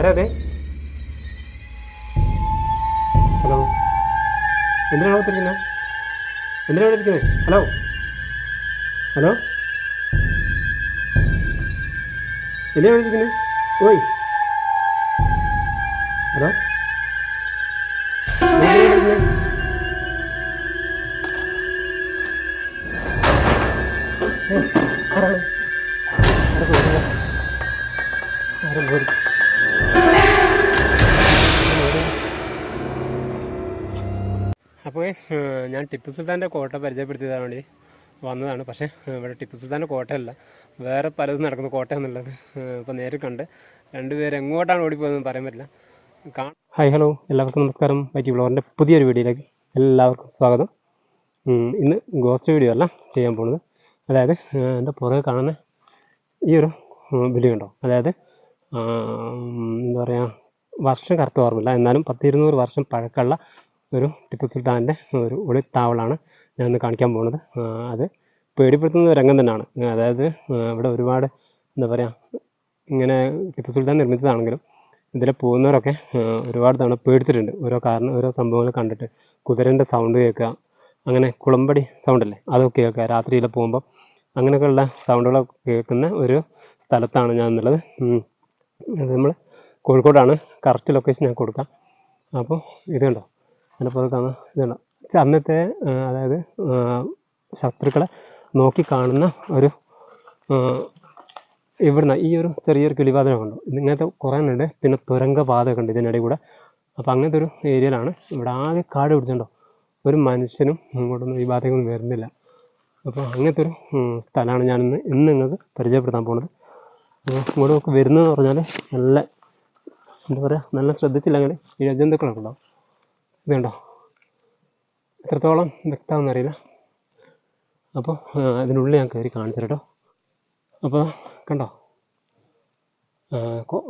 ആരാ അതെ ഹലോ. എന്തിനാണ് വിളിച്ചിരിക്കുന്നത് എന്തിനാണ് ഇരിക്കുന്നത് ഹലോ. ഹലോ. എന്തിനാണ് വിളിച്ചിരിക്കുന്നത് ഓയ്. ഹലോ. ആരാണ്? അപ്പോൾ ഞാൻ ടിപ്പു സുൽത്താന്റെ കോട്ട പരിചയപ്പെടുത്തിയതാണ് വേണ്ടി വന്നതാണ്. പക്ഷേ ഇവിടെ ടിപ്പു സുൽത്താന്റെ കോട്ടയല്ല. വേറെ പലതും നടക്കുന്ന കോട്ട എന്നുള്ളത് ഇപ്പോൾ നേരിൽ കണ്ട് രണ്ടുപേരും എങ്ങോട്ടാണ് ഓടിപ്പോയതെന്ന് പറയാൻ പറ്റില്ല. ഹായ് ഹലോ എല്ലാവർക്കും നമസ്കാരം. വൈറ്റി വ്ളോറിന്റെ പുതിയൊരു വീഡിയോയിലേക്ക് എല്ലാവർക്കും സ്വാഗതം. ഇന്ന് ഗോസ്റ്റ് വീഡിയോ അല്ല ചെയ്യാൻ പോകുന്നത് അതായത് എന്റെ പുറകെ കാണുന്ന ഈ ഒരു ബില്ല് അതായത് എന്താ പറയുക വർഷം കറക്റ്റ് ഓർമ്മയില്ല. എന്നാലും പത്തിരുന്നൂറ് വർഷം പഴക്കമുള്ള ഒരു ടിപ്പു സുൽത്താന്റെ ഒരു ഒളിത്താവളാണ് ഞാൻ ഇന്ന് കാണിക്കാൻ പോകുന്നത്. അത് പേടിപ്പെടുത്തുന്ന രംഗം തന്നെയാണ്. അതായത് ഇവിടെ ഒരുപാട് എന്താ പറയുക ഇങ്ങനെ ടിപ്പു സുൽത്താൻ നിർമ്മിച്ചതാണെങ്കിലും ഇതിൽ പോകുന്നവരൊക്കെ ഒരുപാട് തവണ പേടിച്ചിട്ടുണ്ട്. ഓരോ കാരണം ഓരോ സംഭവങ്ങൾ കണ്ടിട്ട് കുതിരന്റെ സൗണ്ട് കേൾക്കുക അങ്ങനെ കുളമ്പടി സൗണ്ടല്ലേ അതൊക്കെ കേൾക്കുക. രാത്രിയിൽ പോകുമ്പോൾ അങ്ങനെയൊക്കെയുള്ള സൗണ്ടുകളൊക്കെ കേൾക്കുന്ന ഒരു സ്ഥലത്താണ് ഞാൻ എന്നുള്ളത് നമ്മൾ കോഴിക്കോടാണ്. കറക്റ്റ് ലൊക്കേഷൻ ഞാൻ കൊടുക്കാം. അപ്പോൾ ഇത് കണ്ടോ? അതിന്റെ പുറത്ത് കാണുന്ന ഇത് അന്നത്തെ അതായത് ശത്രുക്കളെ നോക്കി കാണുന്ന ഒരു ഇവിടുന്ന് ഈ ഒരു ചെറിയൊരു കിളിവാതിലൊക്കെ കണ്ടു. ഇങ്ങനത്തെ കുറേ ഉണ്ട്. പിന്നെ തുരങ്കപാതയൊക്കെ ഉണ്ട് ഇതിനിടയിൽ കൂടെ. അപ്പോൾ അങ്ങനത്തെ ഒരു ഏരിയയിലാണ്. ഇവിടെ ആകെ കാട് പിടിച്ചിട്ടുണ്ടോ? ഒരു മനുഷ്യനും ഇങ്ങോട്ടൊന്നും ഈ ഭാഗത്തേക്കൊന്നും വരുന്നില്ല. അപ്പോൾ അങ്ങനത്തെ ഒരു സ്ഥലമാണ് ഞാനിന്ന് ഇന്ന് നിങ്ങൾക്ക് പരിചയപ്പെടുത്താൻ പോകുന്നത്. അപ്പോൾ ഇങ്ങോട്ടൊക്കെ വരുന്നതെന്ന് പറഞ്ഞാൽ നല്ല എന്താ പറയുക നല്ല ശ്രദ്ധിച്ചില്ലെങ്കിൽ ജന്തുക്കളൊക്കെ ഉണ്ടാവും. ഇത് കണ്ടോ എത്രത്തോളം വ്യക്തമാണെന്ന് അറിയില്ല. അപ്പോൾ അതിനുള്ളിൽ ഞാൻ കയറി കാണിച്ചു കേട്ടോ അപ്പോൾ കണ്ടോ?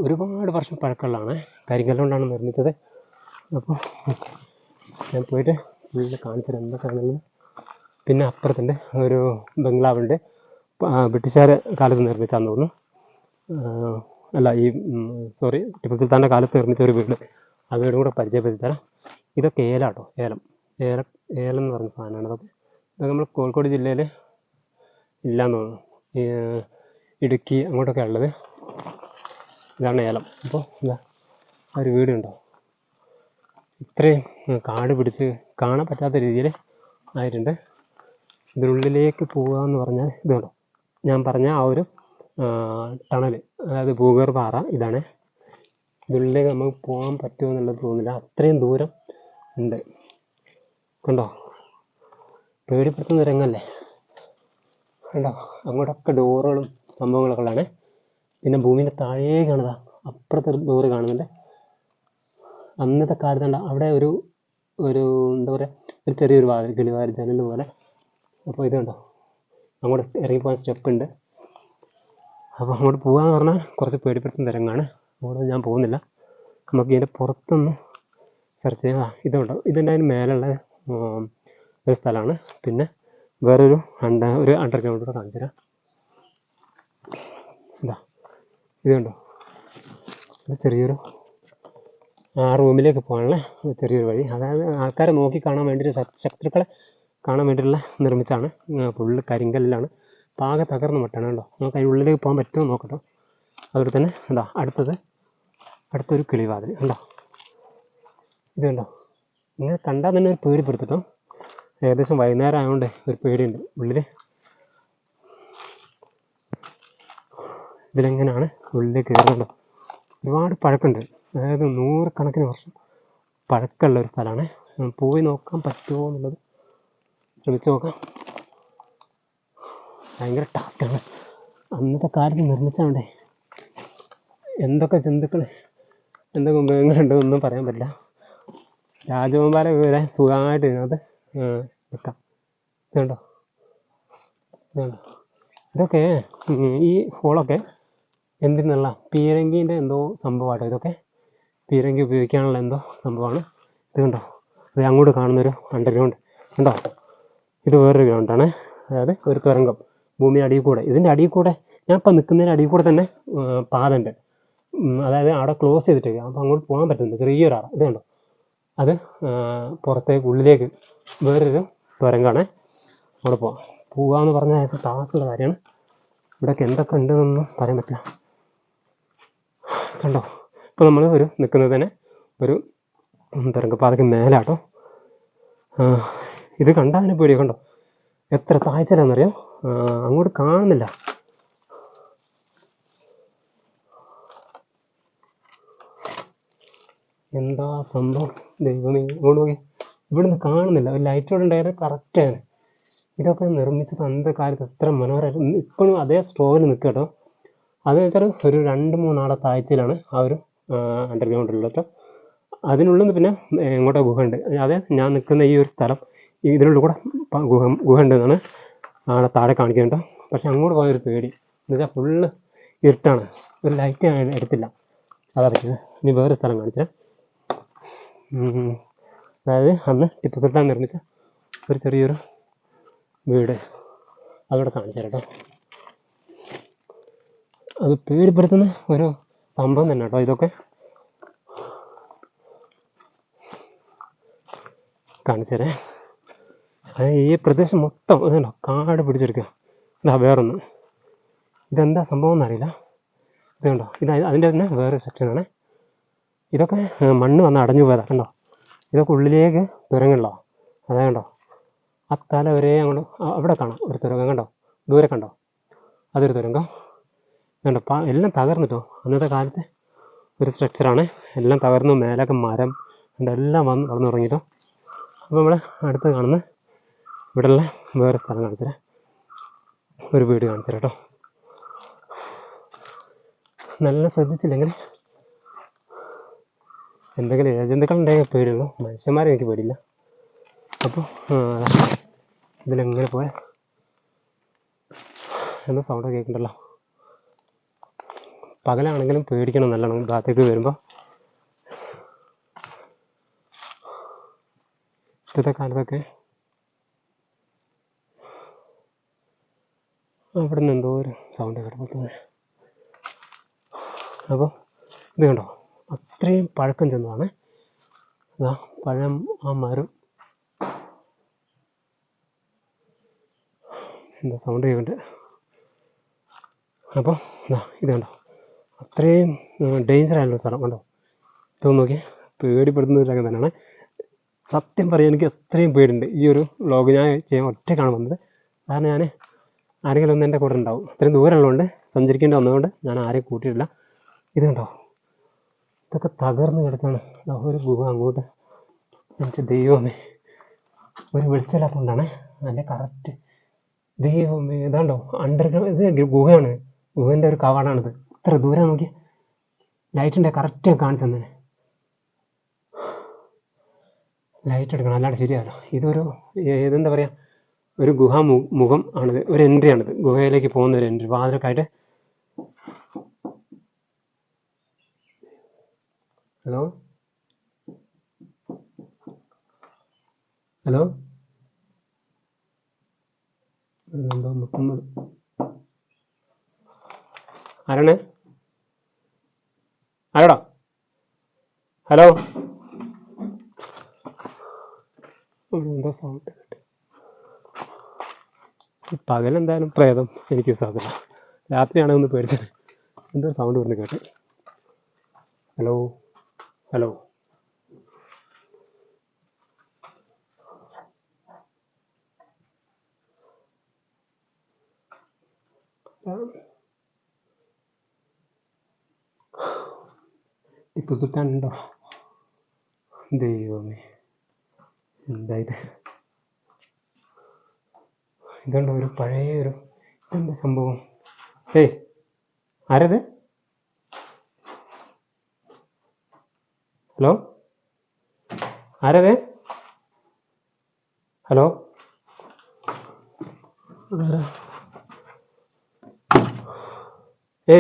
ഒരുപാട് വർഷം പഴക്കമുള്ളതാണ്. കരിങ്കല്ലുകൊണ്ടാണ് നിർമ്മിച്ചത്. അപ്പോൾ ഞാൻ പോയിട്ട് ഉള്ളിൽ കാണിച്ചത് എന്തൊക്കെയാണെന്ന്. പിന്നെ അപ്പുറത്തുണ്ട് ഒരു ബംഗ്ലാവുണ്ട്. ബ്രിട്ടീഷുകാരെ കാലത്ത് നിർമ്മിച്ചാന്ന് തോന്നുന്നു. അല്ല ഈ സോറി ടിപ്പു സുൽത്താന്റെ കാലത്ത് നിർമ്മിച്ച ഒരു വീട്. ആ വീടും കൂടെ പരിചയപ്പെടുത്തി തരാം. ഇതൊക്കെ ഏലാട്ടോ ഏലം. ഏല ഏലം എന്ന് പറഞ്ഞ സാധനമാണ്. അതൊക്കെ ഇതൊക്കെ നമ്മൾ കോഴിക്കോട് ജില്ലയിൽ ഇല്ലയെന്ന് തോന്നുന്നു. ഇടുക്കി അങ്ങോട്ടൊക്കെ ഉള്ളത് ഇതാണ് ഏലം. അപ്പോൾ എന്താ ആ ഒരു വീടുണ്ടോ ഇത്രയും കാട് പിടിച്ച് കാണാൻ പറ്റാത്ത രീതിയിൽ ആയിട്ടുണ്ട്. ഇതിനുള്ളിലേക്ക് പോകുക എന്ന് പറഞ്ഞാൽ ഇതുണ്ടോ ഞാൻ പറഞ്ഞ ആ ഒരു ടണൽ അതായത് ഭൂഗർഭാറ ഇതാണ്. ഇതിനുള്ളിലേക്ക് നമുക്ക് പോകാൻ പറ്റുമോ എന്നുള്ളത് തോന്നുന്നില്ല. അത്രയും ദൂരം ഉണ്ട്. കണ്ടോ? പേടിപ്പെടുത്തുന്ന രംഗമല്ലേ കണ്ടോ? അങ്ങോട്ടൊക്കെ ഡോറുകളും സംഭവങ്ങളൊക്കെ ഉള്ളതാണ്. പിന്നെ ഭൂമിന്റെ താഴേ കാണുക അപ്പുറത്തെ ഡോറ് കാണുന്നുണ്ട്. അന്നത്തെ കാലത്ത് കണ്ട അവിടെ ഒരു ഒരു എന്താ പറയുക ഒരു ചെറിയൊരു വാതിൽ കിളിവാതിൽ ജനൽ പോലെ. അപ്പോൾ ഇത് കണ്ടോ? അങ്ങോട്ട് ഇറങ്ങിപ്പോകാൻ സ്റ്റെപ്പ് ഉണ്ട്. അപ്പോൾ അങ്ങോട്ട് പോകാമെന്ന് പറഞ്ഞാൽ കുറച്ച് പേടിപ്പെടുത്തുന്ന തരങ്ങാണ് അങ്ങോട്ട് ഞാൻ പോകുന്നില്ല. നമുക്ക് ഇതിന്റെ പുറത്തൊന്ന് സെർച്ച് ചെയ്യുക ആ, ഇതുണ്ടോ. ഇതിന്റെ അതിന് മേലുള്ള ഒരു സ്ഥലമാണ്. പിന്നെ വേറൊരു അണ്ട ഒരു അണ്ടർഗ്രൗണ്ട് കൂടെ കാണിച്ചു തരാം. ഇതാ. ഇത് കണ്ടോ ചെറിയൊരു ആ റൂമിലേക്ക് പോകാനുള്ള ചെറിയൊരു വഴി. അതായത് ആൾക്കാരെ നോക്കി കാണാൻ ശ- ശത്രുക്കളെ കാണാൻ വേണ്ടിയിട്ടുള്ള നിർമ്മിച്ചാണ്. ഫുള്ള് കരിങ്കല്ലിലാണ്. പാകെ തകർന്ന് മട്ടാണ് കേട്ടോ നമുക്ക് അതിന്റെ ഉള്ളിലേക്ക് പോകാൻ പറ്റുമോ നോക്കട്ടോ. അതുപോലെ തന്നെ എന്താ അടുത്തത് അടുത്തൊരു കിളിവാതിൽ. കണ്ടോ? ഇത് കണ്ടോ ഇങ്ങനെ കണ്ടാൽ തന്നെ ഒരു പേടിപ്പെടുത്തിട്ടോ ഏകദേശം വൈകുന്നേരം ആയതുകൊണ്ട് ഒരു പേടിയുണ്ട്. ഉള്ളിൽ ഇതിലെങ്ങനെയാണ്? ഉള്ളിലേക്ക് കയറുന്നത് ഒരുപാട് പഴക്കമുണ്ട്. അതായത് നൂറുകണക്കിന് വർഷം പഴക്കമുള്ള ഒരു സ്ഥലമാണ്. പോയി നോക്കാൻ പറ്റുമോ എന്നുള്ളത് ശ്രമിച്ചു നോക്കാം. ഭയങ്കര ടാസ്ക്കാണ്. അന്നത്തെ കാലത്ത് നിർമ്മിച്ചാണ്ടേ എന്തൊക്കെ ജന്തുക്കൾ എന്തൊക്കെ മൃഗങ്ങളുണ്ടെന്നൊന്നും പറയാൻ പറ്റില്ല. രാജകുമാരെ വരെ സുഖമായിട്ട് ആ, വെക്കാം ഇതൊക്കെ ഈ ഫോളൊക്കെ എന്തിനുള്ള പീരങ്കീന്റെ എന്തോ സംഭവമാട്ടോ ഇതൊക്കെ? പീരങ്കി ഉപയോഗിക്കാനുള്ള എന്തോ സംഭവമാണ്. ഇത് കണ്ടോ അത് അങ്ങോട്ട് കാണുന്നൊരു അണ്ടർഗ്രൗണ്ട് കണ്ടോ ഇത് വേറൊരു ഗ്രൗണ്ടാണ് അതായത് ഒരു തുരങ്കം. ഭൂമി അടിയിൽ കൂടെ. ഇതിന്റെ അടിയിൽ കൂടെ ഞാൻ ഇപ്പം നിൽക്കുന്നതിന്റെ അടിയിൽ കൂടെ തന്നെ പാതണ്ട് അതായത് അവിടെ ക്ലോസ് ചെയ്തിട്ടേക്ക്. അപ്പോൾ അങ്ങോട്ട് പോകാൻ പറ്റുന്നുണ്ട് ചെറിയൊരു അറ. ഇത് കണ്ടോ? അത് പുറത്തേക്ക് ഉള്ളിലേക്ക് വേറൊരു തുരങ്കാണ്. അവിടെ പോവാം. പോവാന്ന് പറഞ്ഞാൽ ഏകദേശം ടാസ്ക്കുള്ള കാര്യമാണ്. ഇവിടെയൊക്കെ എന്തൊക്കെ ഉണ്ടെന്നൊന്നും പറയാൻ പറ്റില്ല. കണ്ടോ? ഇപ്പോൾ നമ്മൾ ഒരു നിൽക്കുന്നത് തന്നെ ഒരു തുരങ്കപ്പാതയ്ക്ക് മേലാട്ടോ. ഇത് കണ്ടാൽ തന്നെ പേടിയോ കണ്ടോ? എത്ര താഴ്ചയിലാണെന്നറിയാം അങ്ങോട്ട് കാണുന്നില്ല. എന്താ സംഭവം? ദൈവമേ ഇങ്ങോട്ട് നോക്കി. ഇവിടുന്ന് കാണുന്നില്ല. ഒരു ലൈറ്റോടെ ഉണ്ടായത് കറക്റ്റാണ് ഇതൊക്കെ നിർമ്മിച്ചത് അന്നത്തെ കാലത്ത് എത്ര മനോഹരമായിരുന്നു ഇപ്പോഴും അതേ സ്ട്രോയിൽ നിൽക്കുക കേട്ടോ. അത് വെച്ചാൽ ഒരു രണ്ട് മൂന്നാളെ താഴ്ചയിലാണ് ആ ഒരു അണ്ടർഗ്രൗണ്ട് ഉള്ളത് കേട്ടോ. അതിനുള്ളിൽ നിന്ന് പിന്നെ എങ്ങോട്ടോ ഗുഹ ഉണ്ട്. അതെ ഞാൻ നിൽക്കുന്ന ഈ ഒരു സ്ഥലം ഇതിനുള്ളിൽ കൂടെ ഗുഹ ഗുഹ ഉണ്ട് എന്നാണ് അവിടെ താഴെ കാണിക്കുന്നത് കേട്ടോ. പക്ഷെ അങ്ങോട്ട് പോയൊരു പേടി. എന്ന് വെച്ചാൽ ഫുള്ള് ഇരുട്ടാണ്. ഒരു ലൈറ്റ് എടുത്തില്ല. അതാ പറ്റിയത്. ഇനി വേറെ സ്ഥലം കാണിച്ചേ. ഉം. അതായത് അന്ന് ടിപ്പു സുൽത്താൻ നിർമ്മിച്ച ഒരു ചെറിയൊരു വീട് അതോടെ കാണിച്ചു കേട്ടോ. അത് പേടിപ്പെടുത്തുന്ന ഒരു സംഭവം തന്നെ കേട്ടോ ഇതൊക്കെ. കാണിച്ചു തരാം. ഈ പ്രദേശം മൊത്തം അതുണ്ടോ കാട് പിടിച്ചെടുക്കുക. ഇതാ വേറൊന്ന്. ഇതെന്താ സംഭവം എന്നറിയില്ല. ഇതുണ്ടോ ഇത് അതിന്റെ തന്നെ വേറെ സെക്ഷനാണ്. ഇതൊക്കെ മണ്ണ് വന്ന് അടഞ്ഞു പോയതാ കണ്ടോ? ഇതൊക്കെ ഉള്ളിലേക്ക് തുരങ്ങളുണ്ടോ അതാ കണ്ടോ? ആ തല വരെ അങ്ങോട്ട് അവിടെ കാണാം ഒരു തുരങ്കം കണ്ടോ? ദൂരെ കണ്ടോ? അതൊരു തുരങ്കം. കണ്ടോ എല്ലാം തകർന്നിട്ടോ അന്നത്തെ കാലത്ത് ഒരു സ്ട്രക്ചറാണ് എല്ലാം തകർന്നു മേലൊക്കെ മരം കണ്ടോ എല്ലാം വന്ന് വളർന്നു തുടങ്ങിയിട്ടോ അപ്പോൾ നമ്മൾ അടുത്ത് കാണുന്ന ഇവിടെയുള്ള വേറെ സ്ഥലം കാണിച്ചുതരാം. ഒരു വീട് കാണിച്ചു കേട്ടോ നല്ല ശ്രദ്ധിച്ചില്ലെങ്കിൽ എന്തെങ്കിലും ഇഴജന്തുക്കൾ ഉണ്ടെങ്കിൽ പേടിയുള്ളൂ. മനുഷ്യന്മാരെ എനിക്ക് പേടിയില്ല അപ്പോൾ ഇതിലെങ്ങനെ പോയ? എന്ന സൗണ്ട് കേൾക്കണ്ടല്ലോ പകലാണെങ്കിലും പേടിക്കണം നല്ലോണം ഭാഗത്തേക്ക് വരുമ്പോൾ ഇപ്പോഴത്തെ കാലത്തൊക്കെ അവിടെ നിന്ന് എന്തോ ഒരു സൗണ്ട് കിടന്നു അപ്പോൾ ഇത് കണ്ടോ? അത്രയും പഴക്കം ചെന്നതാണ്. അതാ പഴം ആ മരം. എന്താ സൗണ്ട് ചെയ്യുന്നുണ്ട് അപ്പോൾ ഇതാ ഇത് കണ്ടോ? അത്രയും ഡേഞ്ചർ ആയിട്ടുള്ള സ്ഥലം കണ്ടോ? ഇതൊന്ന് നോക്കി പേടിപ്പെടുത്തുന്ന ഒരു രംഗം തന്നെയാണ്. സത്യം പറയാൻ എനിക്ക് അത്രയും പേടിയുണ്ട്. ഈ ഒരു വ്ലോഗ് ഞാൻ ചെയ്യാൻ ഒറ്റയ്ക്കാണ് വന്നത്. കാരണം ഞാൻ ആരെങ്കിലും ഒന്ന് എന്റെ കൂടെ ഉണ്ടാവും. അത്രയും ദൂരമുള്ളതുകൊണ്ട് സഞ്ചരിക്കേണ്ടി വന്നതുകൊണ്ട് ഞാൻ ആരെയും കൂട്ടിയിട്ടില്ല. ഇത് കണ്ടോ? ഇതൊക്കെ തകർന്നു കിടക്കുകയാണ് ഒരു ഗുഹ അങ്ങോട്ട്. എനിക്ക് ദൈവമേ. ഒരു വെളിച്ചമില്ലാത്തതുകൊണ്ടാണ് നല്ല കറക്റ്റ് ദൈവമേ. ഇതാണ്ടോ അണ്ടർഗ്രൗണ്ട് ഇത് ഗുഹയാണ്. ഗുഹേന്റെ ഒരു കവാടാണിത്. ഇത്ര ദൂരം നോക്കി ലൈറ്റിന്റെ കറക്റ്റ് കാണിച്ചു തന്നെ. ലൈറ്റ് എടുക്കണം. അല്ലാണ്ട് ശരിയാവില്ല. ഇതൊരു ഇതെന്താ പറയുക ഒരു ഗുഹ മുഖം ആണിത്. ഒരു എൻട്രി ആണിത്. ഗുഹയിലേക്ക് പോകുന്ന ഒരു എൻട്രി വാതിലൊക്കെ ആയിട്ട് ഹലോ? ഹലോ? എന്തോ നോക്കുന്നത് ആരാണ്? ആരോടാ? ഹലോ? എന്താ സൗണ്ട് പകലെന്തായാലും പ്രേതം. എനിക്ക് സാധ്യത രാത്രിയാണെങ്കിൽ ഒന്ന് പേടിച്ചത് എന്തോ സൗണ്ട് വരുന്നത് കേട്ട്. ഹലോ? ഹലോ. ടിപ്പു സുൽത്താൻ ഉണ്ടോ? ദൈവമേ. എന്തായത്? ഇതുണ്ടോ ഒരു പഴയ ഒരു എന്താ സംഭവം? ഏയ് ആരത്? ഹലോ? ആരത് ഹലോ? ഏ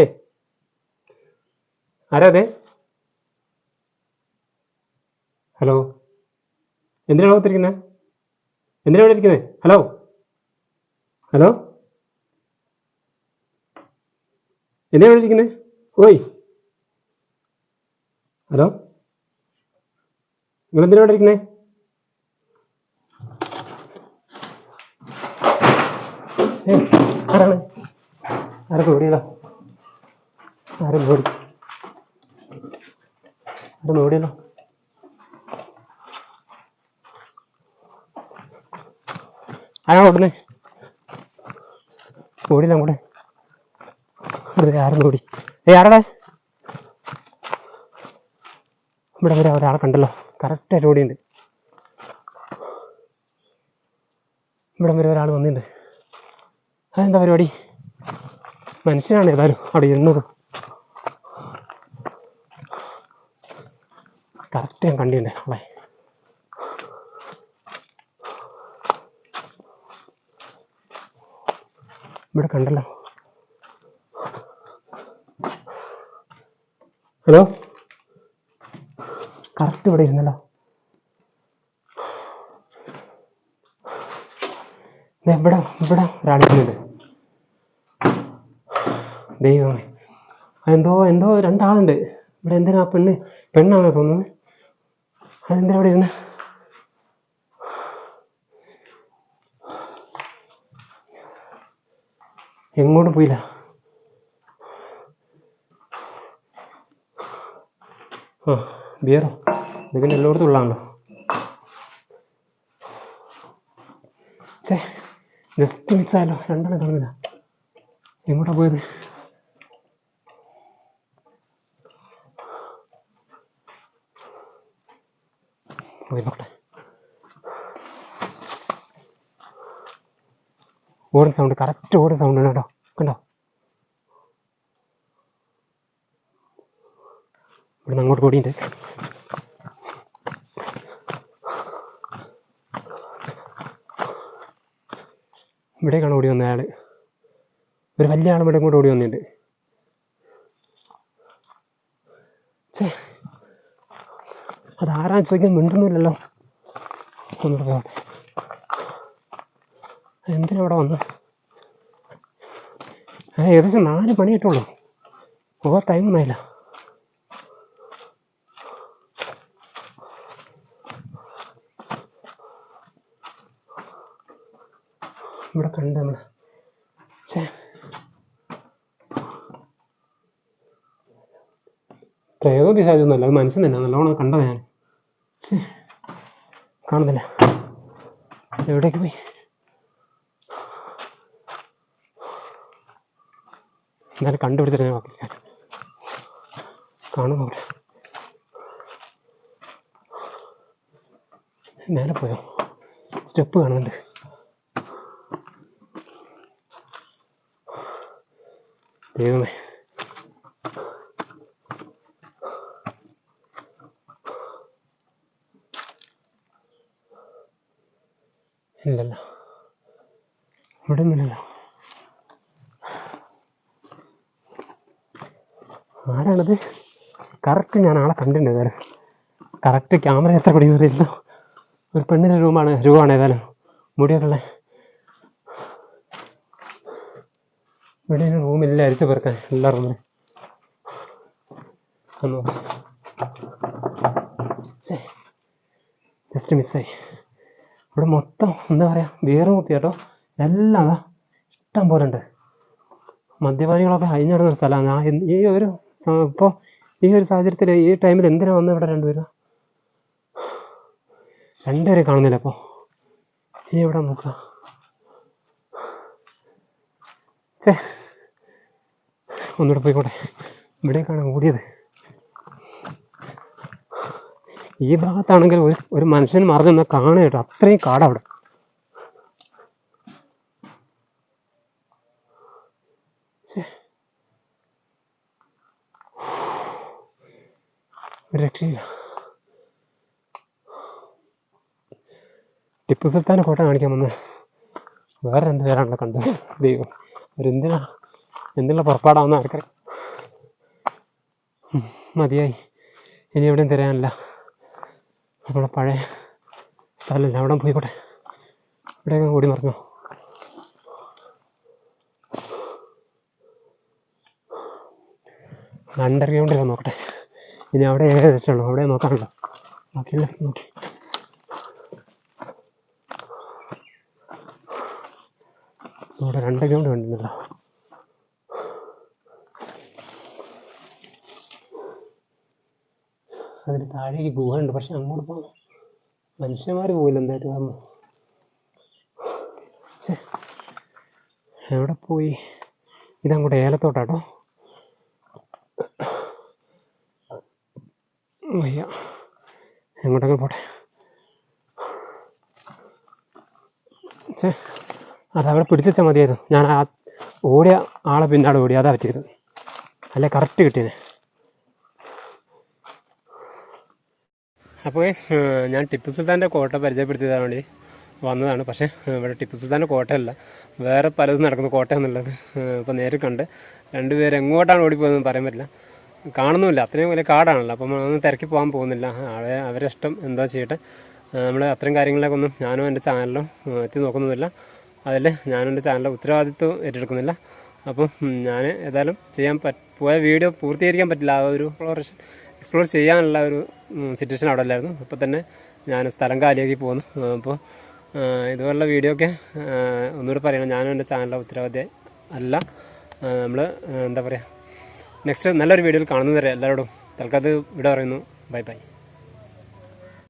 ആരാതെ ഹലോ? എന്തിനാണ് ഓർത്തിരിക്കുന്നത് എന്തിനാണ് ഇവിടെ ഇരിക്കുന്നത് ഹലോ? ഹലോ? എന്തിനാണ് ഇവിടെ ഇരിക്കുന്നത് ഓയ്. ഹലോ? നിങ്ങൾ എന്തിനാ ഇവിടെ ഇരിക്കുന്നേ? ആരാണ്? ആരൊക്കെ ഓടിയല്ലോ ആരും ഓടി? ആരും ഓടിയല്ലോ ആരാ ഓടുന്നേ? ഓടില്ല അങ്ങോട്ടെ. ആരും ഓടി. ഏ ആരാടാ? ഇവിടെ ഒരാളെ കണ്ടല്ലോ. കറക്റ്റായിട്ട് ഓടിയുണ്ട്. ഇവിടം വരെ ഒരാൾ വന്നിട്ടുണ്ട് അതെന്താ പരിപാടി? മനുഷ്യനാണ് ഏതായാലും അവിടെ ഇരുന്നത്. കറക്റ്റ് ഞാൻ കണ്ടിട്ടുണ്ട് അവിടെ ഇവിടെ കണ്ടല്ലോ. ഹലോ? കറക്റ്റ് ഇവിടെ ഇരുന്നല്ലോ. എവിടെ ഇവിടെ ഒരാളിരുന്നുണ്ട് ദൈവമേ. എന്തോ എന്തോ രണ്ടാളുണ്ട്. ഇവിടെ എന്തിനാ പെണ്ണ് പെണ്ണാണെന്ന് തോന്നുന്നത്? അതെന്തിനാ ഇവിടെ ഇരുന്ന്? എങ്ങോട്ട് പോയില്ല. ആ. ബിയറോ ഇത് പിന്നെ എല്ലായിടത്തും ഉള്ളതാണല്ലോ ചേ ജസ്റ്റ് മിസ്സായല്ലോ രണ്ടെണ്ണം കാണുന്നില്ല എങ്ങോട്ടാ പോയത് പോയി നോക്കട്ടെ ഓടുന്ന സൗണ്ട് കറക്റ്റ് ഓടുന്ന സൗണ്ട് കേട്ടോ കണ്ടോ ഇവിടെ അങ്ങോട്ട് കൂടിയുണ്ട് ഇവിടേക്കാണ് ഓടി വന്ന അയാൾ ഒരു വലിയ ആൾ ഇവിടെ കൂടെ ഓടി വന്നിട്ടുണ്ട് അത് അതാരാ ചോദിക്കാൻ മിണ്ടുന്നില്ലല്ലോ? ഒന്നുകൂടെ എന്തിനാ അവിടെ വന്ന്? ഏകദേശം നാല് മണിയായിട്ടുള്ളൂ ഓവർ ടൈം ഒന്നുമില്ല ഇവിടെ കണ്ട് നമ്മൾ ഛേ പ്രയോഗ പിശാചൊന്നുമല്ല അത് മനസ്സിൽ തന്നെ. നല്ലോണം കണ്ടത് ഞാൻ. കാണുന്നില്ല. എവിടേക്ക് പോയി? എന്നാലും കണ്ടുപിടിച്ചിട്ട് ഞാൻ നോക്കി കാണുന്നു മേലെ പോയോ? സ്റ്റെപ്പ് കാണുന്നുണ്ട്. ദൈവമേ. ആരാണത്? കറക്റ്റ് ഞാൻ ആളെ കണ്ടിട്ടുണ്ട് കറക്റ്റ് ക്യാമറ എത്ര കൂടി അറിയില്ല. ഒരു പെണ്ണിന്റെ രൂപമാണ് രൂപമാണ് ഏതായാലും. മുടിയൊക്കെ ഇവിടെ റൂമില്ല അരിച്ചു പേർക്കാൻ എല്ലാ റൂമിലും ജസ്റ്റ് മിസ്സായി ഇവിടെ മൊത്തം എന്താ പറയുക വേറെ കുത്തി കേട്ടോ. എല്ലാം ഇഷ്ടം പോലെ ഉണ്ട്. മദ്യപാനികളൊക്കെ അഴിഞ്ഞിടുന്ന ഒരു സ്ഥലമാണ്. ഈ ഒരു ഇപ്പോൾ ഈ ഒരു സാഹചര്യത്തിൽ ഈ ടൈമിൽ എന്തിനാ വന്നത് ഇവിടെ രണ്ടുപേരും? രണ്ടുപേരെ കാണുന്നില്ല അപ്പോൾ ഇനി എവിടെ നോക്കുക ചേ ഒന്നുകൂടെ പോയിക്കോട്ടെ. ഇവിടേക്കാണ് ഓടിയത്. ഈ ഭാഗത്താണെങ്കിൽ ഒരു ഒരു മനുഷ്യൻ മറിഞ്ഞു നിന്നാൽ കാണുക കേട്ടോ. അത്രയും കാടാ ഒരു രക്ഷയില്ല. ടിപ്പു സുൽത്താൻ ഫോട്ടോ കാണിക്കാൻ വന്ന് വേറെ രണ്ട് പേരാണല്ലോ കണ്ടത് ദൈവം. അവരെന്തിനാ? എന്തിനുള്ള പുറപ്പാടാന്ന് ആൾക്കാർ മതിയായി. ഇനി എവിടെയും തിരയാനില്ല. നമ്മുടെ പഴയ സ്ഥലമില്ല. അവിടെ പോയിക്കോട്ടെ. ഇവിടെയൊക്കെ ഓടി മറിഞ്ഞോ അണ്ടർഗ്രൗണ്ടിൽ നോക്കട്ടെ. ഇനി അവിടെ ഏകദേശമുള്ളൂ. അവിടെ നോക്കാനുള്ളൂ ബാക്കിയുള്ള നോക്കി. ഇവിടെ രണ്ട് ഗ്രൗണ്ട് ഉണ്ടല്ലോ അതിന് താഴേക്ക് ഗുഹ ഉണ്ട് പക്ഷെ അങ്ങോട്ട് പോകണം മനുഷ്യന്മാർ പോയില്ല എന്തായിട്ട് കാരണം എവിടെ പോയി? ഇതങ്ങോട്ട് ഏലത്തോട്ടാട്ടോ. വയ്യ. എങ്ങോട്ടൊക്കെ പോട്ടെ? ചേ അതവിടെ പിടിച്ചാൽ മതിയായിരുന്നു. ഞാൻ ആ ഓടിയ ആളെ പിന്നാട് ഓടി. അതാ പറ്റിയത്. അല്ലെ കറക്റ്റ് കിട്ടിയേ അപ്പോൾ ഞാൻ ടിപ്പു സുൽത്താന്റെ കോട്ട പരിചയപ്പെടുത്തിയതാണ് വേണ്ടി വന്നതാണ്. പക്ഷേ ഇവിടെ ടിപ്പു സുൽത്താന്റെ കോട്ടയല്ല. വേറെ പലതും നടക്കുന്ന കോട്ട എന്നുള്ളത് ഇപ്പോൾ നേരിൽ കണ്ട് രണ്ടുപേരും എങ്ങോട്ടാണ് ഓടിപ്പോയതെന്ന് പറയാൻ പറ്റില്ല. കാണുന്നുമില്ല. അത്രയും വലിയ കാടാണല്ലോ. അപ്പം ഒന്ന് തിരക്കി പോകാൻ പോകുന്നില്ല. അവരെ അവരെ ഇഷ്ടം എന്താ ചെയ്യട്ടെ. നമ്മൾ അത്രയും കാര്യങ്ങളിലൊക്കെ ഒന്നും ഞാനും എന്റെ ചാനലിലും എത്തി നോക്കുന്നുമില്ല അതിൽ ഞാനും എന്റെ ചാനലിലെ ഉത്തരവാദിത്വം ഏറ്റെടുക്കുന്നില്ല. അപ്പം ഞാൻ ഏതായാലും ചെയ്യാൻ പോയ വീഡിയോ പൂർത്തീകരിക്കാൻ പറ്റില്ല. ആ ഒരു എക്സ്പ്ലോറേഷൻ എക്സ്പ്ലോർ ചെയ്യാനുള്ള ഒരു സിറ്റുവേഷൻ അവിടെ അല്ലായിരുന്നു. അപ്പോൾ തന്നെ ഞാൻ സ്ഥലം കാലിയാക്കി പോകുന്നു അപ്പോൾ ഇതുപോലുള്ള വീഡിയോ ഒക്കെ ഒന്നുകൂടി പറയണം. ഞാനും എന്റെ ചാനലിലെ ഉത്തരവാദി അല്ല. നമ്മൾ എന്താ പറയുക നെക്സ്റ്റ് നല്ലൊരു വീഡിയോയിൽ കാണുന്നവരെ എല്ലാവരോടും തൽക്കാലത്ത് ഇവിടെ പറയുന്നു. Bye bye.